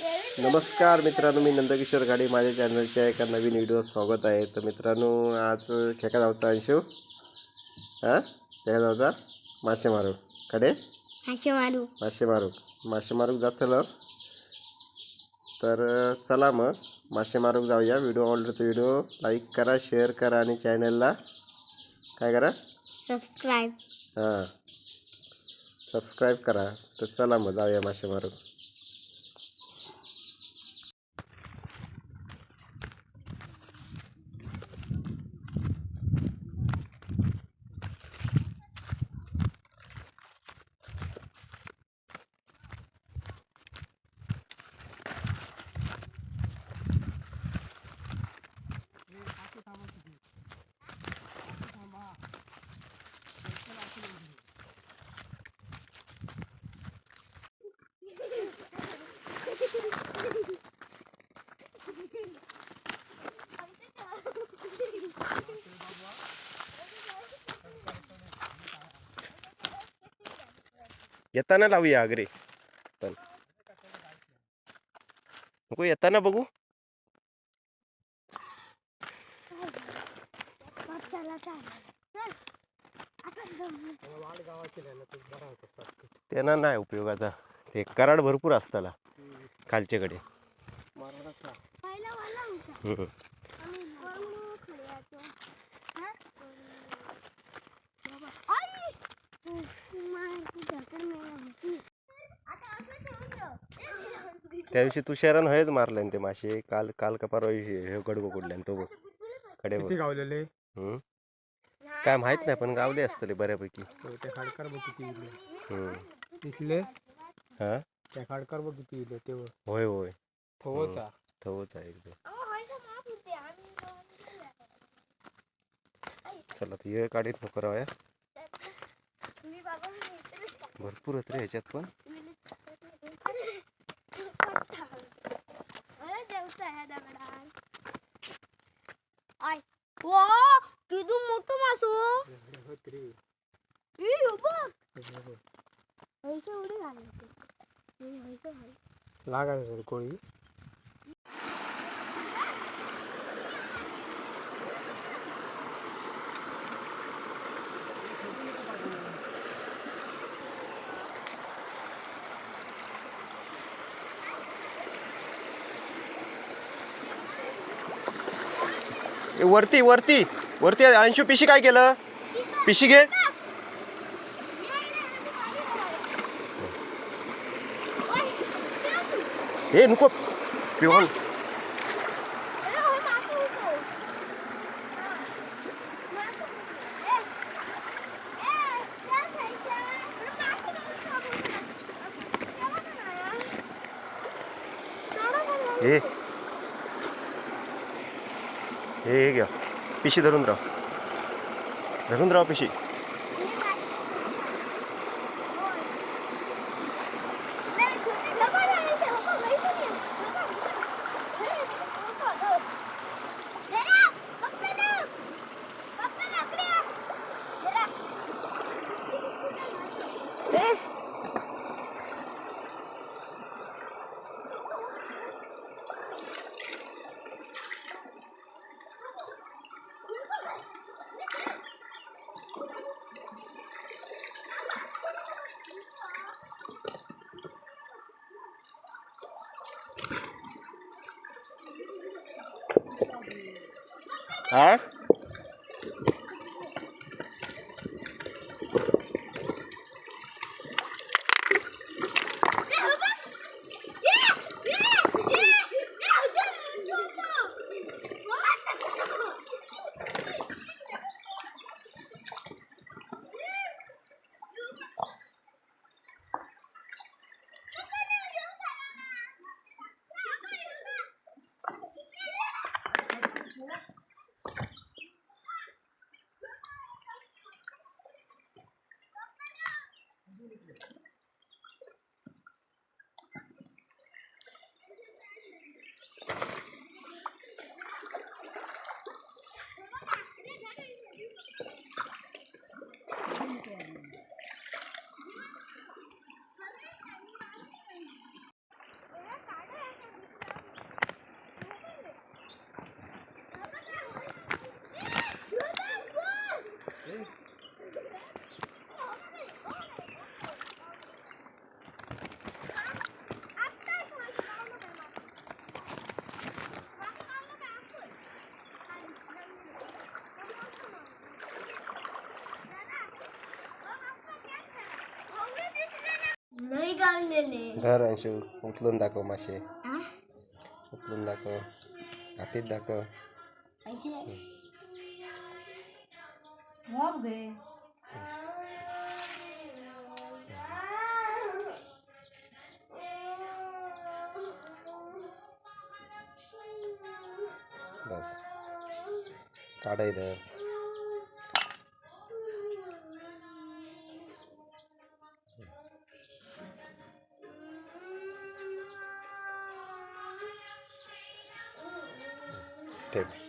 नमस्कार मित्रांनो मी नंदकिशोर गाडी. माझ्या चॅनलच्या एका नवीन व्हिडिओ स्वागत आहे. तर मित्रांनो आज खेका जाऊचा अंशू हां. खेका जाऊचा मासे मारू. कडे? हाशे मारू. मासे मारू. मासे मारूक जातलो तर चला मग. मासे मारूक जाऊया. व्हिडिओ आवडला तर व्हिडिओ लाईक करा शेअर करा आणि चॅनलला काय करा? सबस्क्राईब. हां. सबस्क्राईब करा. तर चला मग जाऊया मासे मारूक येताना लावूया अग्रे पण नको येताना बघू. त्यांना नाही उपयोगाचा. ते कराड भरपूर असताला. खालच्याकडे त्या दिवशी तू शरण हयच मारलाय ना ते मासे. काल काल का परवा हे गडगो कुडल्यान तो बघ. कडे बघ. किती गावलेले? हम्म. काय माहीत नाही पण गावले असतले बऱ्यापैकी. ते खाडकर बघ किती इले हम्म. इथले? हा? त्या खाडकर बघ किती इले ते बघ. होय होय. थोचा थवच आहे एकदम. चला तर ये काढीत नको राहूया भरपूर आहेत रे ह्याच्यात पण. मोठं मासू हो. लागायचं कोळी. ए, वरती वरती. वरती अंशू पिशी काय केलं? पिशी घे. हे नको. पिवण हे. मासू होतो. मासू होतो. ए, ए, त्या साईडला. अरे, मासू नको खाऊ. तेव्हा का नाही? तेवढं पण पडलेले धर अंशू उचलून दाखव मासे हा? उचलून दाखव. हातीत दाखव. बस. काढाय धर type